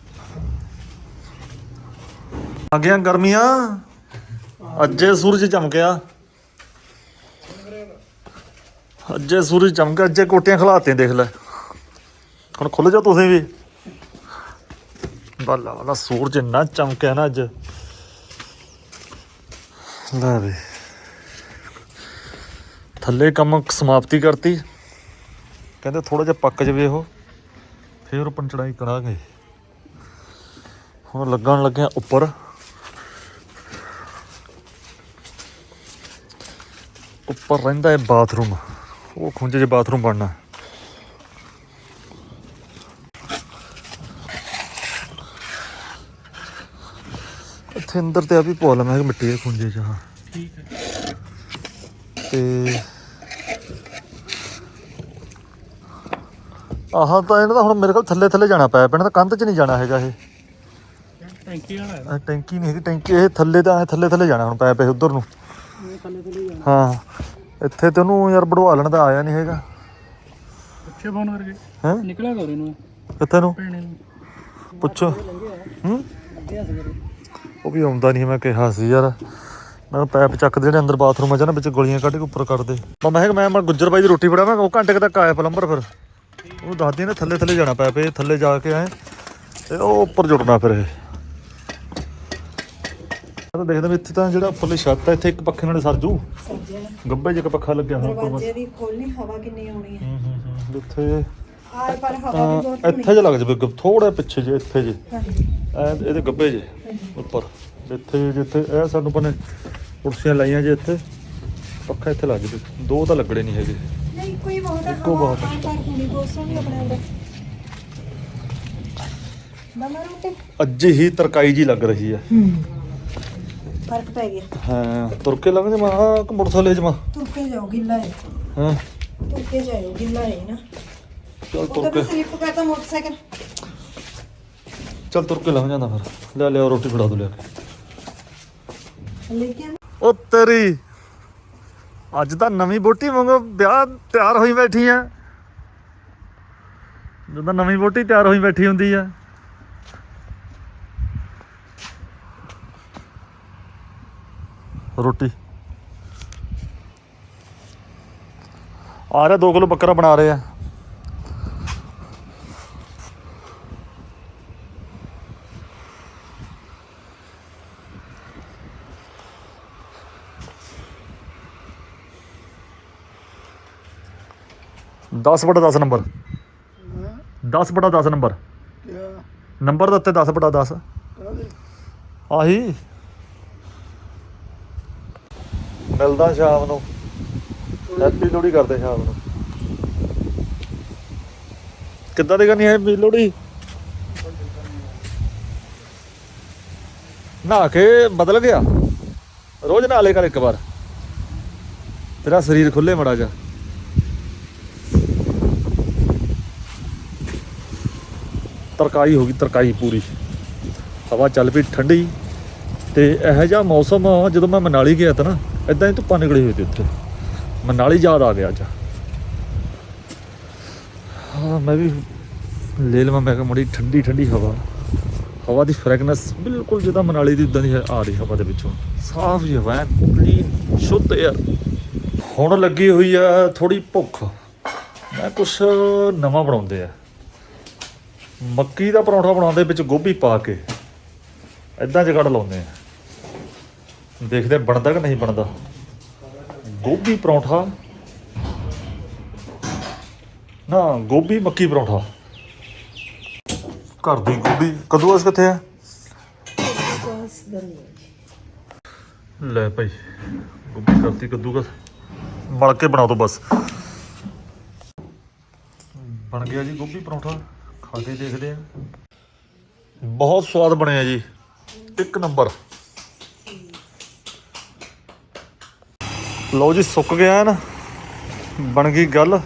S1: ਆ ਗਿਆ ਗਰਮੀਆਂ। ਅੱਜੇ ਸੂਰਜ ਚਮਕਿਆ ਅੱਜੇ ਸੂਰਜ ਚਮਕਿਆ ਅੱਜੇ ਕੋਟੀਆਂ ਖਲਾਤੀਆਂ, ਦੇਖ ਲੈ। ਹੁਣ ਖੁੱਲ ਜਾ ਤੁਸੀਂ ਵੀ। ਬੱਲਾ ਬੱਲਾ, ਸੂਰਜ ਇੰਨਾ ਚਮਕਿਆ ਨਾ ਅੱਜ। ਲੈ ਵੀ। ਥੱਲੇ ਕੰਮ ਸਮਾਪਤੀ ਕਰਤੀ। ਕਹਿੰਦੇ ਥੋੜਾ ਜਿਹਾ ਪੱਕ ਜਵੇ ਉਹ, ਫੇਰ ਉੱਪਰ ਚੜਾਈ ਕਰਾਂਗੇ ਹੁਣ ਲੱਗਣ ਲੱਗਿਆ ਉੱਪਰ। ਉੱਪਰ ਰਹਿੰਦਾ ਹੈ ਬਾਥਰੂਮ। ਉਹ ਖੁੰਝੇ 'ਚ ਬਾਥਰੂਮ ਬਣਨਾ। ਉੱਥੇ ਅੰਦਰ ਤੇ ਆ ਵੀ ਪ੍ਰੋਬਲਮ ਹੈ ਮਿੱਟੀ ਦੇ ਖੁੰਝੇ ਚ ਹਾਂ। ਠੀਕ ਹੈ। ਤੇ ਆਹਾਂ ਤਾਂ ਇਹਨਾਂ ਦਾ ਹੁਣ ਮੇਰੇ ਕੋਲ ਥੱਲੇ ਥੱਲੇ ਜਾਣਾ ਪਿਆ ਪੈਣਾ ਤਾਂ ਕੰਧ 'ਚ ਨਹੀਂ ਜਾਣਾ ਹੈਗਾ ਇਹ।
S3: ਟੈਂਕੀ
S1: ਵਾਲਾ ਟੈਂਕੀ ਨਹੀਂ ਹੈਗੀ ਟੈਂਕੀ ਇਹ ਥੱਲੇ ਤਾਂ ਥੱਲੇ ਥੱਲੇ ਜਾਣਾ ਹੁਣ ਪਾਇਆ ਪਏ ਉਧਰ ਨੂੰ। ਹਾਂ ਇੱਥੇ ਤੇ ਉਹਨੂੰ ਯਾਰ ਬੜਵਾ ਲੈਣ ਦਾ ਆਇਆ ਨਹੀਂ ਹੈਗਾ।
S3: ਪੁੱਛੇ ਫੋਨ ਕਰਕੇ।
S1: ਹੈ?
S3: ਨਿਕਲਿਆ ਕੋਲੇ ਨੂੰ?
S1: ਕਿੱਥੇ ਨੂੰ। ਪੁੱਛੋ। ਹੂੰ? ਉਹ ਵੀ ਆਉਂਦਾ ਨਹੀਂ ਮੈਂ ਕਿਹਾ ਸੀ ਯਾਰ। ਮੈਂ ਪੈਪ ਚੱਕ ਦੇ ਜਿਹੜੇ ਅੰਦਰ ਬਾਥਰੂਮ ਆ ਜਾਂ ਨਾ ਵਿੱਚ ਗੋਲੀਆਂ ਕੱਢ ਕੇ ਉੱਪਰ ਕਰ ਦੇ। ਮੈਂ ਮੈਂ ਕਿਹਾ ਮੈਂ ਮੈਂ ਗੁੱਜਰ ਬਾਈ ਦੀ ਰੋਟੀ ਫੜਾ ਮੈਂ ਉਹ ਘੰਟੇ ਤੱਕ ਆਇਆ ਪਲੰਬਰ ਫਿਰ। ਉਹ ਦੱਸਦੀ ਨੇ ਥੱਲੇ ਥੱਲੇ ਜਾਣਾ ਪੈਪ ਇਹ ਥੱਲੇ ਜਾ ਕੇ ਆਏ ਤੇ ਉਹ ਉੱਪਰ ਜੁੜਨਾ ਫਿਰ ਇਹ। ਤਾਂ ਦੇਖਦਾ ਵੀ ਇੱਥੇ ਤਾਂ ਜਿਹੜਾ ਉੱਪਰਲੀ ਛੱਤ ਆ ਇੱਥੇ ਇੱਕ ਪੱਖੇ ਨਾਲ ਸਰਜੂ
S4: ਸੱਜਣ
S1: ਗੱਬੇ ਇੱਕ ਪੱਖਾ ਲੱਗਿਆ ਹੋਇਆ ਉੱਪਰ ਬਸ।
S4: ਦਰਵਾਜ਼ੇ ਦੀ ਖੋਲਣੀ ਹਵਾ ਕਿੰਨੀ ਆਉਣੀ ਹੈ।
S1: ਹੂੰ ਹੂੰ ਹੂੰ ਜਿੱਥੇ
S4: ਆਰ ਪਰ ਹਵਾ ਵੀ
S1: ਤਾਂ
S4: ਬਹੁਤ ਹੋਣੀ
S1: ਇੱਥੇ ਜੇ ਲੱਗ ਜਾਵੇ ਥੋੜਾ ਪਿੱਛੇ ਜੇ ਇੱਥੇ ਜੇ।
S4: ਹਾਂਜੀ।
S1: ਐ ਇਹਦੇ ਗੱਬੇ ਜੇ ਉੱਪਰ। ਜਿੱਥੇ ਜਿੱਥੇ ਇਹ ਸਾਨੂੰ ਪਨੇ ਕੁਰਸੀਆਂ ਲਾਈਆਂ ਜੇ ਇੱਥੇ। ਪੱਖਾ ਇੱਥੇ ਲੱਗ ਜਵੇ। ਦੋ ਤਾਂ ਲੱਗਣੇ ਨਹੀਂ ਹੈਗੇ।
S4: ਨਹੀਂ ਕੋਈ ਬਹੁਤ
S1: ਇੱਕੋ
S4: ਸੋਹਣੀ ਆਪਣੇ ਰੋਟੀ
S1: ਅੱਜ ਹੀ ਤਰਕਾਈ ਜੀ ਲੱਗ ਰਹੀ ਹੈ।
S4: ਫ਼ਰਕ ਪੈ ਗਿਆ।
S1: ਹਾਂ ਤੁਰ ਕੇ ਲੰਘ ਜਮਾ ਹਾਂ ਕਿ ਮੋਟਰਸਾਈਕਲ ਜਮਾ।
S4: ਤੁਰ ਕੇ ਜਾਓ ਗਿੱਲਾ ਹੈ
S1: ਹਾਂ।
S4: ਤੁਰ ਕੇ ਜਾਓ ਗਿੱਲਾ ਹੈ ਨਾ।
S1: ਚੱਲ ਤੁਰ ਕੇ।
S4: ਸਲਿੱਪ ਕਰਤਾ ਮੋਟਰਸਾਈਕਲ।
S1: ਚੱਲ ਤੁਰ ਕੇ ਲੰਘ ਜਾਂਦਾ ਫਿਰ। ਲੈ ਲਿਆ ਰੋਟੀ ਫੜਾ ਦੋ ਲਿਆ ਕੇ।
S4: ਲੈ ਕੇ
S1: ਉਹ ਤੇਰੀ ਅੱਜ ਤਾਂ ਨਵੀਂ ਬੋਟੀ ਵਾਂਗੂ ਵਿਆਹ ਤਿਆਰ ਹੋਈ ਬੈਠੀ ਆ। ਜਦੋਂ ਨਵੀਂ ਬੋਟੀ ਤਿਆਰ ਹੋਈ ਬੈਠੀ ਹੁੰਦੀ ਆ। ਰੋਟੀ। ਆ ਰਿਹਾ 2 ਕਿਲੋ ਬੱਕਰਾ ਬਣਾ ਰਹੇ ਆ। ਦਸ ਬਟਾ 10 ਨੰਬਰ। 10 ਬਟਾ 10 ਨੰਬਰ। ਨੰਬਰ ਦਿੱਤੇ 10 ਬਟਾ 10 ਆਹੀ। ਮਿਲਦਾ ਸ਼ਾਮ ਨੂੰ। ਹੈਪੀ ਲੋਹੜੀ ਕਰਦੇ ਸ਼ਾਮ ਨੂੰ। ਕਿੱਦਾਂ ਦੀ ਕਰਨੀ ਹੈ ਲੋੜੀ ਨਹਾ ਕੇ ਬਦਲ ਗਿਆ। ਰੋਜ਼ ਨਹਾ ਲੇ ਕਰ ਇੱਕ ਵਾਰ। ਤੇਰਾ ਸਰੀਰ ਖੁੱਲੇ ਮੜਾ ਜਾ ਤਰਕਾਈ ਹੋ ਗਈ ਤਰਕਾਈ ਪੂਰੀ। ਹਵਾ ਚੱਲ ਪਈ ਠੰਡੀ। ਤੇ ਇਹੋ ਜਿਹਾ ਮੌਸਮ ਜਦੋਂ ਮੈਂ ਮਨਾਲੀ ਗਿਆ ਤਾਂ ਨਾ ਇਦਾਂ ਹੀ ਧੁੱਪਾਂ ਨਿਕਲੀ ਹੋਈ ਤੇ ਉੱਥੇ। ਮਨਾਲੀ ਯਾਦ ਆ ਗਿਆ ਅੱਜ। ਹਾਂ, ਮੈਂ ਵੀ ਲੈ ਲਵਾਂ, ਮੈਂ ਕਿਹਾ ਮੜੀ ਠੰਡੀ ਠੰਡੀ ਹਵਾ। ਹਵਾ ਦੀ ਫ੍ਰੈਗਨੈਂਸ ਬਿਲਕੁਲ ਜਿੱਦਾਂ ਮਨਾਲੀ ਦੀ ਉਦਾਂ ਦੀ ਹੈ- ਆ ਰਹੀ ਹਵਾ ਦੇ ਵਿੱਚੋਂ। ਸਾਫ਼ ਜਿਹੀ ਹਵਾ ਹੈ ਕਲੀਨ ਸ਼ੁੱਧ ਏਅਰ ਹੁਣ ਲੱਗੀ ਹੋਈ ਆ ਥੋੜੀ ਭੁੱਖ। ਮੈਂ ਕੁਛ ਨਵਾਂ ਬਣਾਉਂਦੇ ਆ। ਮੱਕੀ ਦਾ ਪਰੌਂਠਾ ਬਣਾਉਂਦੇ ਵਿੱਚ ਗੋਭੀ ਪਾ ਕੇ ਇਦਾਂ ਜਗੜ ਲਾਉਂਦੇ ਆ। ਦੇਖਦੇ ਬਣਦਾ ਕਿ ਨਹੀਂ ਬਣਦਾ। ਗੋਭੀ ਪਰੌਂਠਾ। ਨਾ ਗੋਭੀ ਮੱਕੀ ਪਰੌਂਠਾ। ਘਰ ਦੀ ਗੋਭੀ ਕਦੂਅਸ ਕਿੱਥੇ ਆ? ਲੈ ਭਾਈ ਗੋਭੀ ਕਰਤੀ ਕੱਦੂਕਸ। ਮਲ ਕੇ ਬਣਾ ਦੋ ਬਸ। ਬਣ ਗਿਆ ਜੀ ਗੋਭੀ ਪਰੌਂਠਾ। ਖਾ ਕੇ ਦੇਖਦੇ ਆ। ਬਹੁਤ ਸਵਾਦ ਬਣਿਆ ਜੀ। ਇੱਕ ਨੰਬਰ। ਲਓ ਜੀ, ਸੁੱਕ ਗਿਆ ਨਾ। ਬਣ ਗਈ ਗੱਲ।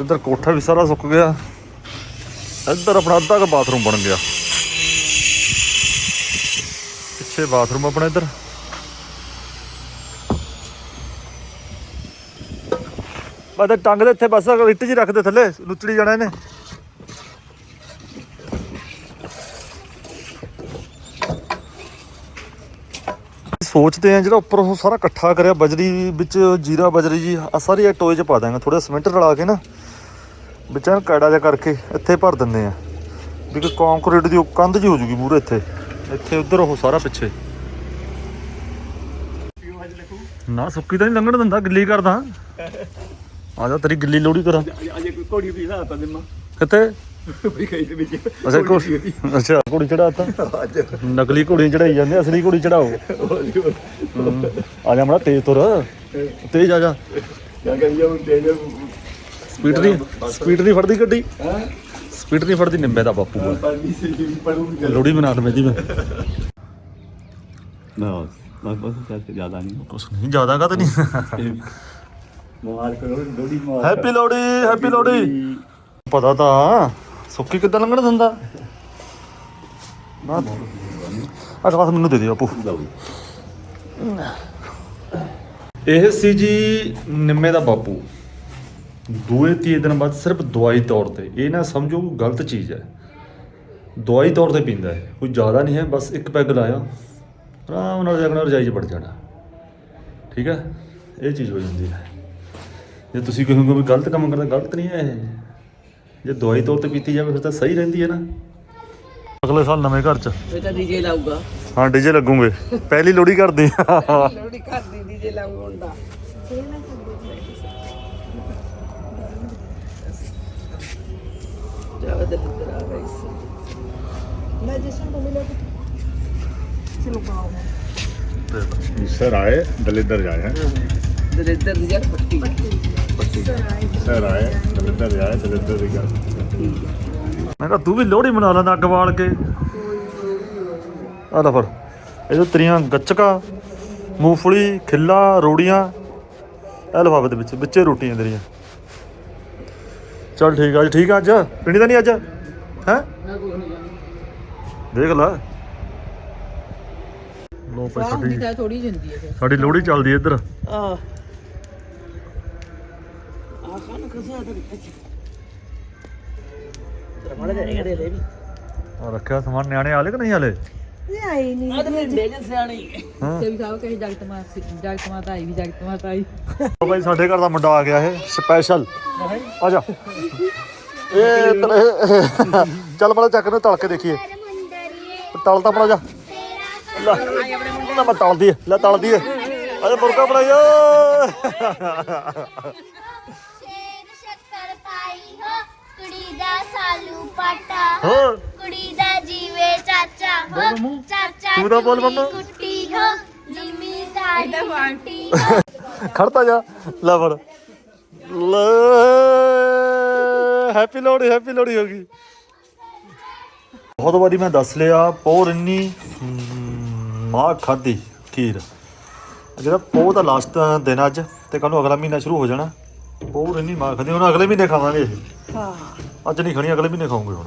S1: ਇੱਧਰ ਕੋਠਾ ਵੀ ਸਾਰਾ ਸੁੱਕ ਗਿਆ। ਇੱਧਰ ਆਪਣਾ ਅੱਧਾ ਕੁ ਬਾਥਰੂਮ ਬਣ ਗਿਆ। ਪਿੱਛੇ ਬਾਥਰੂਮ ਆਪਣਾ ਇੱਧਰ। ਬਸ ਟੰਗ ਦੇ ਇੱਥੇ ਬਸ ਇੱਟ ਜੀ ਰੱਖਦੇ ਥੱਲੇ ਨੁੱਚੜੀ ਜਾਣਾ ਇਹਨੇ। ਸੋਚਦੇ ਆ ਜਿਹੜਾ ਉੱਪਰ ਉਹ ਸਾਰਾ ਇਕੱਠਾ ਕਰਿਆ, ਬਜਰੀ ਵਿੱਚ ਜੀਰਾ, ਬਜਰੀ ਜੀ, ਆਹ ਸਾਰੀ ਇਹ ਟੋਏ 'ਚ ਪਾ ਦਾਂਗੇ ਥੋੜਾ ਸਿਮੈਂਟ ਰਲਾ ਕੇ ਨਾ, ਵਿੱਚ ਐਨ ਕੈੜਾ ਜਿਹਾ ਕਰਕੇ ਇੱਥੇ ਭਰ ਦਿੰਦੇ ਆ। ਵੀ ਕੰਕਰੀਟ ਦੀ ਉਹ ਕੰਧ ਜੀ ਹੋ ਜੂਗੀ ਮੂਰੇ ਇੱਥੇ ਇੱਥੇ ਉਧਰ ਉਹ ਸਾਰਾ ਪਿੱਛੇ। ਨਾ ਸੁੱਕੀ ਤਾਂ ਨਹੀਂ ਲੰਘਣ ਦਿੰਦਾ, ਗਿੱਲੀ ਕਰਦਾ। ਆ ਜਾ ਤੇਰੀ ਗਿੱਲੀ ਲੋੜੀ ਕਰਾਂ।
S3: ਅਜੇ ਕੋਈ ਕੋੜੀ ਵੀ ਨਾ ਤਾਂ ਦਿਮਾ
S1: ਕਿੱਥੇ
S3: ਤੇ ਵਿੱਚ।
S1: ਅੱਛਾ ਘੋੜੀ ਅੱਛਾ ਘੋੜੀ ਚੜਾਤਾ ਨਕਲੀ ਘੋੜੀ ਚੜਾਈ ਜਾਂਦੇ ਅਸਲੀ ਘੋੜੀ ਚੜਾਓ ਆ ਜਾ ਮੜਾ ਤੇਜ਼ ਤੁਰ। ਤੇਜ਼ ਆ ਜਾ। ਸਪੀਡ ਨਹੀਂ ਸਪੀਡ ਨਹੀਂ ਫੜਦੀ ਗੱਡੀ। ਸਪੀਡ ਨਹੀਂ ਫੜਦੀ ਨਿੰਬੇ ਦਾ ਬਾਪੂ ਲੋੜੀ ਬਣਾ ਦਵੇਂ ਜੀ ਮੈਂ।
S3: ਨਾ ਬਸ ਬਸ ਜ਼ਿਆਦਾ ਨਹੀਂ।
S1: ਕੁਛ ਨਹੀਂ ਜ਼ਿਆਦਾ ਕਾ ਤੇ ਨਹੀਂ
S3: ਮੁਬਾਰਕ ਮੁਬਾਰਕ
S1: ਹੈਪੀ ਲੋੜੀ ਹੈਪੀ ਲੋੜੀ ਪਤਾ ਤਾਂ ਸੁੱਕੀ ਕਿੱਦਾਂ ਲੰਘਣ ਦਿੰਦਾ? ਨਾ ਆ ਗਲਾਸ ਮੈਨੂੰ ਦੇ ਦੇ ਬਾਪੂ ਇਹ ਸੀ ਜੀ ਨਿੰਮੇ ਦਾ ਬਾਪੂ। ਦੂਏ ਤੀਏ ਦਿਨ ਬਾਅਦ ਸਿਰਫ ਦਵਾਈ ਤੌਰ ਤੇ। ਇਹ ਨਾ ਸਮਝੋ ਗਲਤ ਚੀਜ਼ ਹੈ। ਦਵਾਈ ਤੌਰ ਤੇ ਪੀਂਦਾ ਹੈ। ਕੋਈ ਜ਼ਿਆਦਾ ਨਹੀਂ ਹੈ ਬਸ ਇੱਕ ਪੈਗ ਲਾਇਆ। ਆਰਾਮ ਨਾਲ ਜਗਣਾ ਰਜਾਈ 'ਚ ਵੜ ਜਾਣਾ। ਠੀਕ ਹੈ? ਇਹ ਚੀਜ਼ ਹੋ ਜਾਂਦੀ ਹੈ। ਜੇ ਤੁਸੀਂ ਕਹੋਗੇ ਵੀ ਗਲਤ ਕੰਮ ਕਰਦਾ ਗਲਤ ਨਹੀਂ ਹੈ ਇਹ। ਜੇ ਦਵਾਈ ਤੌਰ ਤੇ ਪੀਤੀ ਜਾਵੇ ਫਿਰ ਤਾਂ ਸਹੀ ਰਹਿੰਦੀ ਹੈ ਨਾ। ਅਗਲੇ ਸਾਲ ਨਵੇਂ ਘਰ 'ਚ। ਹਾਂ ਡੀਜੇ ਲੱਗੂਗੇ। ਪਹਿਲੀ ਲੋੜੀ ਕਰਦੇ
S2: ਲੋੜੀ ਕਰਦੀ ਡੀਜੇ ਲਾਊਗਾ ਹੁੰਦਾ ਜਾਵਾ ਦੇ ਪੁੱਤਰਾ ਵੈਸੇ
S4: ਮੈਂ ਜਿਸ ਨੂੰ ਮਿਲਿਆ ਚਲੋ ਪਾਓ।
S5: ਸਰ ਆਏ ਦਲਿਦਰ ਜਾਏ ਹੈ।
S2: ਦਲਿੱਦਰ ਦੀ
S5: ਦੇ ਆਏ ਦਲਿੱਦਰ
S1: ਮੈਂ ਕਿਹਾ ਤੂੰ ਵੀ ਲੋਹੜੀ ਮਨਾ ਲੈਂਦਾ ਅੱਗ ਬਾਲ ਕੇ। ਆ ਲੈ ਫੜ। ਇਹਦੇ ਤਰੀਆਂ ਗੱਚਕਾ ਮੂੰਗਫਲੀ ਖਿੱਲਾ ਰੋੜੀਆਂ ਇਹ ਲਫਾਫੇ ਦੇ ਵਿੱਚ ਵਿੱਚੇ ਰੋਟੀਆਂ ਤੇਰੀਆਂ। ਚਲ ਠੀਕ ਆ ਅੱਜ ਠੀਕ ਆ ਅੱਜ? ਪੀਣੀ ਤਾਂ ਨਹੀਂ ਅੱਜ? ਹੈ? ਦੇਖ ਲੈ। ਲੋ ਪੈ ਸਾਡੀ
S2: ਥੋੜੀ
S1: ਸਾਡੀ ਲੋੜੀ ਚੱਲਦੀ ਇੱਧਰ।
S2: ਆਹ। ਆ
S1: ਰੱਖਿਆ ਸਮਾਨ ਨਿਆਣੇ ਆਲੇ ਕਿ ਨਹੀਂ ਆਲੇ
S4: ਇਹ ਆਈ ਨਹੀਂ
S2: ਆ ਤੇ ਮੇਰੇ ਦੇ ਸਿਆਣੀ
S1: ਹਾਂ।
S6: ਤੇ ਵੀ ਕਹੇ ਜਗਤ ਮਾਤਾ ਜਗਤ ਮਾਤਾ ਆਈ ਵੀ ਜਗਤ ਮਾਤਾ ਆਈ।
S1: ਉਹ ਭਾਈ ਸਾਡੇ ਘਰ ਦਾ ਮੁੰਡਾ ਆ ਗਿਆ ਇਹ ਸਪੈਸ਼ਲ ਆ ਜਾ। ਇਹ ਤਲੇ ਚੱਲ ਬੜਾ ਚੱਕ ਨੂੰ ਤਲ ਕੇ ਦੇਖੀਏ। ਤਲ ਤਾਂ ਬੜਾ ਜਾ। ਲੈ ਲੈ ਮੈਂ ਤਲਦੀ ਐ ਲੈ ਤਲਦੀ ਐ ਅਜੇ ਮੁਰਗਾ ਬਣਾਈਓ ਖੜਤਾ ਜਾ। ਲੈ ਫੜ। ਹੈਪੀ ਲੋਹੜੀ ਹੈਪੀ ਲੋਹੜੀ ਹੋ ਗਈ। ਬਹੁਤ ਵਾਰੀ ਮੈਂ ਦੱਸ ਲਿਆ ਪੋਰ ਇੰਨੀ ਹਮ, ਮਾਂ ਖਾਦੀ ਖੀਰ। ਜਿਹੜਾ ਪੋਹ ਦਾ ਲਾਸਟ ਦਿਨ ਅੱਜ ਤੇ ਕੱਲ ਨੂੰ ਅਗਲਾ ਮਹੀਨਾ ਸ਼ੁਰੂ ਹੋ ਜਾਣਾ ਪੋਰ ਇੰਨੀ ਮਾਂ ਖਾਦੀ ਹੁਣ ਅਗਲੇ ਮਹੀਨੇ ਖਾਵਾਂਗੇ ਇਹ
S4: ਹਾਂ।
S1: ਅੱਜ ਨਹੀਂ ਖਾਣੀ ਅਗਲੇ ਮਹੀਨੇ ਖਾਵਾਂਗੇ ਹੁਣ।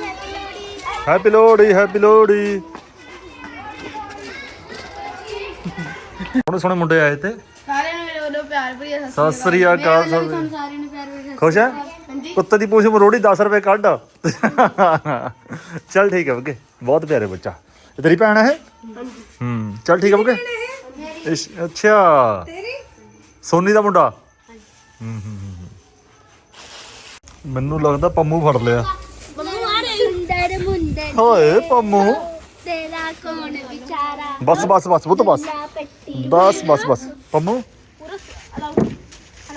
S1: ਹੈਪੀ ਲੋਹੜੀ ਹੈਪੀ ਲੋਹੜੀ ਹੁਣ ਸੋਹਣੇ ਮੁੰਡੇ ਆਏ ਤੇ।
S7: ਸਾਰਿਆਂ ਨੂੰ ਮੇਰੇ ਵੱਲੋਂ ਪਿਆਰ ਭਰੀ
S1: ਸਤਿ ਸ੍ਰੀ ਅਕਾਲ। ਸਭ
S7: ਸਾਰਿਆਂ ਨੂੰ ਪਿਆਰ ਭਰੀ
S1: ਖੁਸ਼ ਹੈ ਕੁੱਤੇ ਦੀ ਪੂਛ ਮਰੋੜੀ 10 ਰੁਪਏ ਕੱਢ। ਚੱਲ ਠੀਕ ਹੈ ਬਗੇ ਬਹੁਤ ਪਿਆਰੇ ਬੱਚਾ। ਇਹ ਤੇਰੀ ਭੈਣ ਹੈ ਹੂੰ ਚੱਲ ਠੀਕ ਹੈ ਬਗੇ। ਅੱਛਾ।
S4: ਤੇਰੀ?
S1: ਸੋਨੀ ਦਾ ਮੁੰਡਾ? ਹੂੰ ਹੂੰ ਹੂੰ, ਹੂੰ। ਮੈਨੂੰ ਲੱਗਦਾ ਪੰਮੂ ਫੜ ਲਿਆ। ਓਏ ਪੰਮੂ।
S7: ਤੇਰਾ ਕੌਣ ਵਿਚਾਰਾ?
S1: ਬਸ ਬਸ ਬਸ ਉਹ ਤਾਂ ਬਸ
S7: ਪੱਟੀ
S1: ਬਸ ਬਸ ਬਸ। ਪੰਮੂ।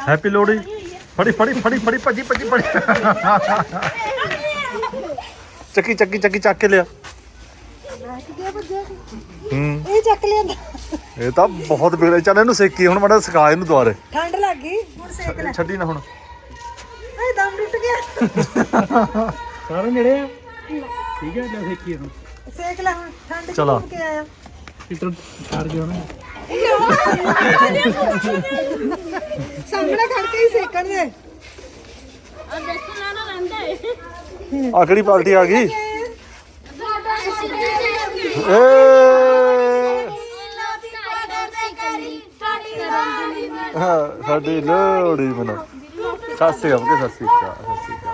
S1: ਹੈਪੀ ਲੋਹੜੀ। ਫੜੀ ਫੜੀ ਫੜੀ ਫੜੀ ਭੱਜੀ ਭੱਜੀ ਭੱਜੀ। ਚੱਕੀ ਚੱਕੀ ਚੱਕੀ ਚੱਕ ਕੇ ਲਿਆ। ਹੂੰ।
S4: ਇਹ ਚੱਕ ਲਿਆਂਦਾ।
S1: ਇਹ ਤਾਂ ਬਹੁਤ ਬਿਗੜੇ ਚੱਲ ਇਹਨੂੰ ਸੇਕੀ ਹੁਣ ਮਾੜਾ ਸਿਖਾ ਇਹਨੂੰ ਦੁਆਰੇ
S4: ਠੰਡ ਲੱਗ ਗਈ। ਹੁਣ ਸੇਕ ਲੈ।
S1: ਛੱਡੀ ਨਾ ਹੁਣ।
S4: ਏ ਦਮ ਟੁੱਟ ਗਿਆ।
S3: ਸਾਰੇ ਨੇੜੇ ਆ। ਠੀਕ ਹੈ ਲੈ ਦੇਖੀਏ ਹੁਣ
S4: ਸੇਕ ਲੈ ਹੁਣ ਠੰਡ ਚ
S1: ਚਲਾ।
S4: ਘੁੰਮ ਕੇ ਆਇਆ
S3: ਇਤਰ ਛੱਡ ਦਿਓ ਨਾ।
S4: ਸਾਹਮਣੇ ਖੜ ਕੇ ਹੀ ਸੇਕਣ ਦੇ
S7: ਉਹ ਦੇਖੋ ਨਾ ਨਾ ਰਹਿੰਦਾ ਹੈ
S1: ਆਖਰੀ ਪਾਰਟੀ ਆ ਗਈ? ਏ! ਹਾਂ, ਸਾਡੀ ਲੋਹੜੀ ਮਨਾ ਸਤਿ ਸ੍ਰੀ ਅਕਾਲ ਸਤਿ ਸ੍ਰੀ ਅਕਾਲ ਸਤਿ ਸ੍ਰੀ ਅਕਾਲ।